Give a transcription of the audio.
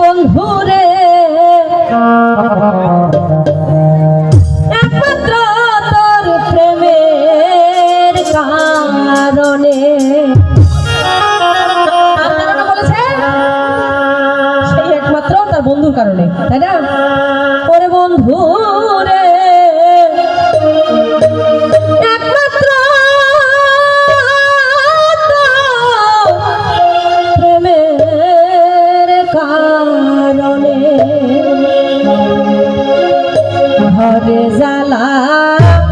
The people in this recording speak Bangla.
বন্ধুরে। একমাত্র তোর প্রেমের কারণে। একমাত্র তার বন্ধুর কারণে তাই না? পরে বন্ধু জ্বালা